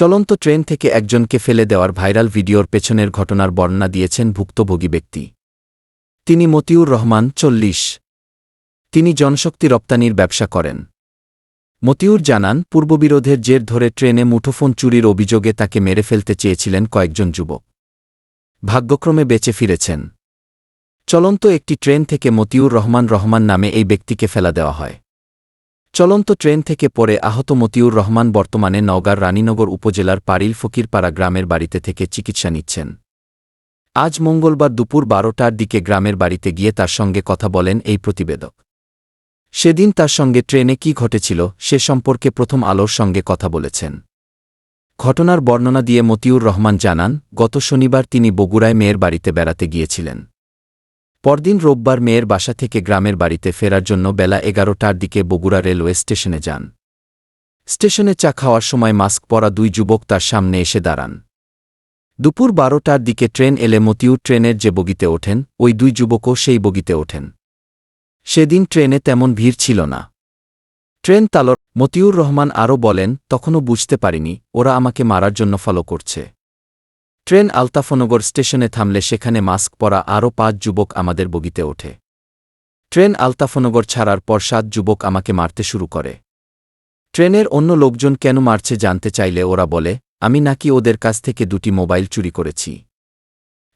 চলন্ত ট্রেন থেকে একজনকে ফেলে দেওয়ার ভাইরাল ভিডিওর পেছনের ঘটনার বর্ণনা দিয়েছেন ভুক্তভোগী ব্যক্তি। তিনি মতিউর রহমান, চল্লিশ। তিনি জনশক্তি রপ্তানির ব্যবসা করেন। মতিউর জানান, পূর্ববিরোধের জের ধরে ট্রেনে মুঠোফোন চুরির অভিযোগে তাকে মেরে ফেলতে চেয়েছিলেন কয়েকজন যুবক। ভাগ্যক্রমে বেঁচে ফিরেছেন। চলন্ত একটি ট্রেন থেকে মতিউর রহমান রহমান নামে এই ব্যক্তিকে ফেলা দেওয়া হয়। চলন্ত ট্রেন থেকে পরে আহত মতিউর রহমান বর্তমানে নওগাঁর রানীনগর উপজেলার পারিল ফকিরপাড়া গ্রামের বাড়িতে থেকে চিকিৎসা নিচ্ছেন। আজ মঙ্গলবার দুপুর বারোটার দিকে গ্রামের বাড়িতে গিয়ে তার সঙ্গে কথা বলেন এই প্রতিবেদক। সেদিন তার সঙ্গে ট্রেনে কি ঘটেছিল সে সম্পর্কে প্রথম আলোর সঙ্গে কথা বলেছেন। ঘটনার বর্ণনা দিয়ে মতিউর রহমান জানান, গত শনিবার তিনি বগুড়ায় মেয়ের বাড়িতে বেড়াতে গিয়েছিলেন। পরদিন রোববার মেয়ের বাসা থেকে গ্রামের বাড়িতে ফেরার জন্য বেলা এগারোটার দিকে বগুড়া রেলওয়ে স্টেশনে যান। স্টেশনে চা খাওয়ার সময় মাস্ক পরা দুই যুবক তার সামনে এসে দাঁড়ান। দুপুর বারোটার দিকে ট্রেন এলে মতিউর ট্রেনের যে বগিতে ওঠেন, ওই দুই যুবকও সেই বগিতে ওঠেন। সেদিন ট্রেনে তেমন ভিড় ছিল না। ট্রেন তালর, মতিউর রহমান আরও বলেন, তখনও বুঝতে পারিনি, ওরা আমাকে মারার জন্য ফলো করছে। ট্রেন আলতাফনগর স্টেশনে থামলে সেখানে মাস্ক পরা আরও পাঁচ যুবক আমাদের বগিতে ওঠে। ট্রেন আলতাফনগর ছাড়ার পর সাত যুবক আমাকে মারতে শুরু করে। ট্রেনের অন্য লোকজন কেন মারছে জানতে চাইলে ওরা বলে, আমি নাকি ওদের কাছ থেকে দুটি মোবাইল চুরি করেছি।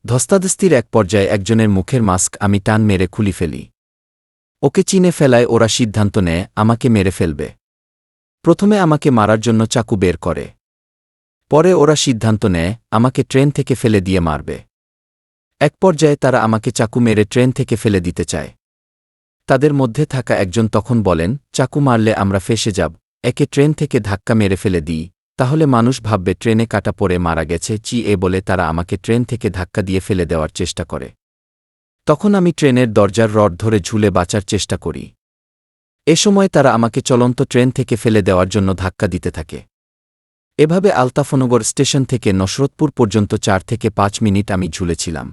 ধস্তাধস্তির এক পর্যায়ে একজনের মুখের মাস্ক আমি টান মেরে খুলি ফেলি। ওকে চিনে ফেলায় ওরা সিদ্ধান্ত নেয়, আমাকে মেরে ফেলবে। প্রথমে আমাকে মারার জন্য চাকু বের করে। পরে ওরা সিদ্ধান্ত নেয়, আমাকে ট্রেন থেকে ফেলে দিয়ে মারবে। এক পর্যায়ে তারা আমাকে চাকু মেরে ট্রেন থেকে ফেলে দিতে চায়। তাদের মধ্যে থাকা একজন তখন বলেন, চাকু মারলে আমরা ফেসে যাব। একে ট্রেন থেকে ধাক্কা মেরে ফেলে দিই। তাহলে মানুষ ভাববে ট্রেনে কাটা পড়ে মারা গেছে, চি এ বলে তারা আমাকে ট্রেন থেকে ধাক্কা দিয়ে ফেলে দেওয়ার চেষ্টা করে। তখন আমি ট্রেনের দরজার রড ধরে ঝুলে বাঁচার চেষ্টা করি। এ সময় তারা আমাকে চলন্ত ট্রেন থেকে ফেলে দেওয়ার জন্য ধাক্কা দিতে থাকে। এভাবে আলতাফনগর স্টেশন থেকে নসরতপুর পর্যন্ত চার থেকে পাঁচ মিনিট আমি ঝুলেছিলাম।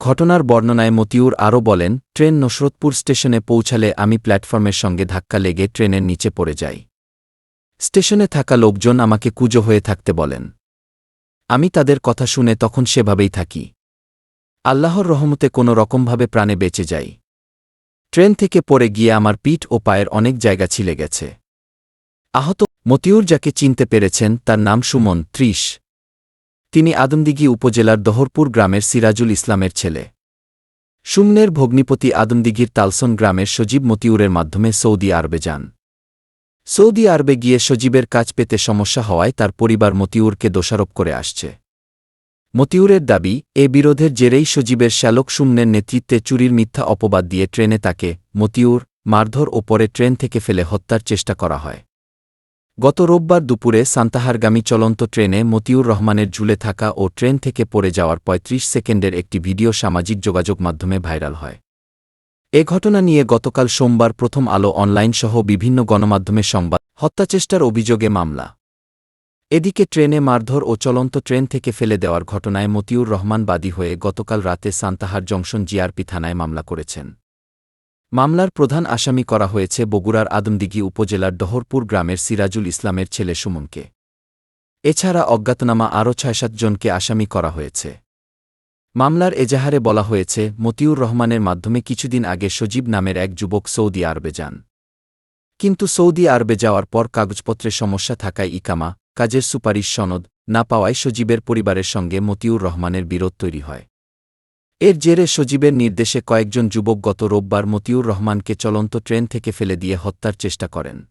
ঘটনার বর্ণনায় মতিউর আরও বলেন, ট্রেন নসরতপুর স্টেশনে পৌঁছালে আমি প্ল্যাটফর্মের সঙ্গে ধাক্কা লেগে ট্রেনের নিচে পড়ে যাই। স্টেশনে থাকা লোকজন আমাকে কুজো হয়ে থাকতে বলেন। আমি তাদের কথা শুনে তখন সেভাবেই থাকি। আল্লাহর রহমতে কোনো রকমভাবে প্রাণে বেঁচে যাই। ট্রেন থেকে পড়ে গিয়ে আমার পিঠ ও পায়ের অনেক জায়গা ছিলে গেছে। আহত মতিউর যাকে চিনতে পেরেছেন, তার নাম সুমন, ত্রিশ। তিনি আদমদিঘি উপজেলার দহরপুর গ্রামের সিরাজুল ইসলামের ছেলে। সুমনের ভগ্নিপতি আদমদিঘির তালসন গ্রামের সজীব মতিউরের মাধ্যমে সৌদি আরবে যান। সৌদি আরবে গিয়ে সজীবের কাজ পেতে সমস্যা হওয়ায় তার পরিবার মতিউরকে দোষারোপ করে আসছে। মতিউরের দাবি, এ বিরোধের জেরেই সজীবের শ্যালক সুমনের নেতৃত্বে চুরির মিথ্যা অপবাদ দিয়ে ট্রেনে তাকে মতিউর, মারধর ও পরে ট্রেন থেকে ফেলে হত্যার চেষ্টা করা হয়। গত রোববার দুপুরে সান্তাহারগামী চলন্ত ট্রেনে মতিউর রহমানের ঝুলে থাকা ও ট্রেন থেকে পড়ে যাওয়ার ৩৫ সেকেন্ডের একটি ভিডিও সামাজিক যোগাযোগ মাধ্যমে ভাইরাল হয়। এ ঘটনা নিয়ে গতকাল সোমবার প্রথম আলো অনলাইন সহ বিভিন্ন গণমাধ্যমে সংবাদ, হত্যাচেষ্টার অভিযোগে মামলা। এদিকে ট্রেনে মারধর ও চলন্ত ট্রেন থেকে ফেলে দেওয়ার ঘটনায় মতিউর রহমান বাদী হয়ে গতকাল রাতে সান্তাহার জংশন জিআরপি থানায় মামলা করেছেন। মামলার প্রধান আসামি করা হয়েছে বগুড়ার আদমদিঘি উপজেলার ডহরপুর গ্রামের সিরাজুল ইসলামের ছেলে সুমনকে। এছাড়া অজ্ঞাতনামা আরও ছয় সাতজনকে আসামি করা হয়েছে। মামলার এজাহারে বলা হয়েছে, মতিউর রহমানের মাধ্যমে কিছুদিন আগে সজীব নামের এক যুবক সৌদি আরবে যান। কিন্তু সৌদি আরবে যাওয়ার পর কাগজপত্রে সমস্যা থাকায় ইকামা, কাজের সুপারিশ সনদ না পাওয়ায় সজীবের পরিবারের সঙ্গে মতিউর রহমানের বিরোধ তৈরি হয়। এর জেরে সজীবের নির্দেশে কয়েকজন যুবক গত রোববার মতিউর রহমানকে চলন্ত ট্রেন থেকে ফেলে দিয়ে হত্যার চেষ্টা করেন।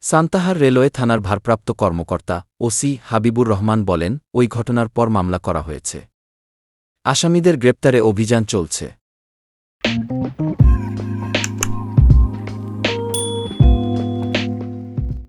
সান্তাহার রেলওয়ে থানার ভারপ্রাপ্ত কর্মকর্তা ওসি হাবিবুর রহমান বলেন, ওই ঘটনার পর মামলা করা হয়েছে। আসামিদের গ্রেপ্তারে অভিযান চলছে।